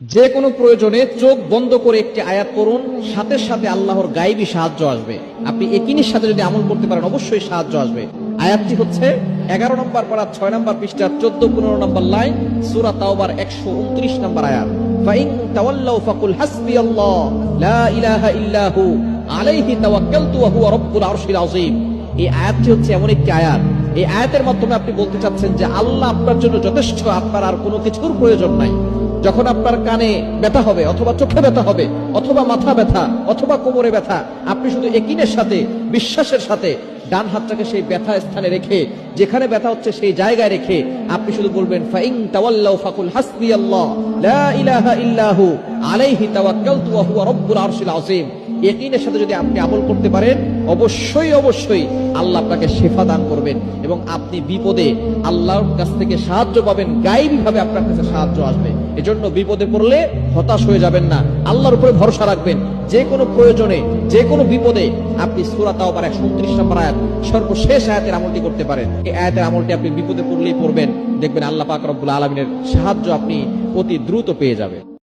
যে কোনো প্রয়োজনে চোখ বন্ধ করে একটি আয়াত করুন সাথে সাথে আল্লাহর গাইবী সাহায্য আসবে। আপনি একিনের সাথে যদি আমল করতে পারেন, অবশ্যই সাহায্য আসবে। আয়াতটি হচ্ছে এগারো নম্বর পাড়া ছয় নম্বর পৃষ্ঠার চোদ্দ, পনেরো নম্বর লাইন, সুরা তাওবার একশো উনত্রিশ নম্বর আয়াত। ফাকুল লা ইল্লাহু আলাইহি এই আয়াতটি হচ্ছে এমন একটি আয়াত। এই আয়াতের মাধ্যমে আপনি বলতে যে আল্লাহ আপনার জন্য যথেষ্ট, আপনার আর কোনো কিছুর প্রয়োজন নাই। যখন আপনার কানে ব্যথা হবে, অথবা চোখে ব্যথা হবে, অথবা মাথা ব্যথা, অথবা কোমরে ব্যথা, আপনি শুধু একিনের সাথে, বিশ্বাসের সাথে ডান হাতটাকে সেই ব্যথা স্থানে রেখে, যেখানে ব্যথা হচ্ছে সেই জায়গায় রেখে, আপনি শুধু বলবেন ফাইং তাওয়াল্লাউ ফাকুল হাসবি আল্লাহ, লা ইলাহা ইল্লাহু আলাইহি তাওয়াক্কালতু ওয়া হুয়া রাব্বুল আরশিল আযীম। ইয়কিনের সাথে যদি আপনি আমল করতে পারেন, অবশ্যই অবশ্যই আল্লাহ আপনাকে শেফা দান করবেন এবং আপনি বিপদে আল্লাহর কাছ থেকে সাহায্য পাবেন গাইবী ভাবে আপনার কাছে সাহায্য আসবে। এজন্য বিপদে পড়লে হতাশ হয়ে যাবেন না। আল্লাহর উপরে ভরসা রাখবেন। যে কোনো প্রয়োজনে, যে কোনো বিপদে আপনি সুরা তাওবার একশো উনত্রিশ নম্বর আয়াত, সর্বশেষ আয়াতের আমলটি করতে পারেন। এই আয়াতের আমলটি আপনি বিপদে পড়লেই পড়বেন। দেখবেন আল্লাহ পাক রব্বুল আলমিনের সাহায্য আপনি অতি দ্রুত পেয়ে যাবেন।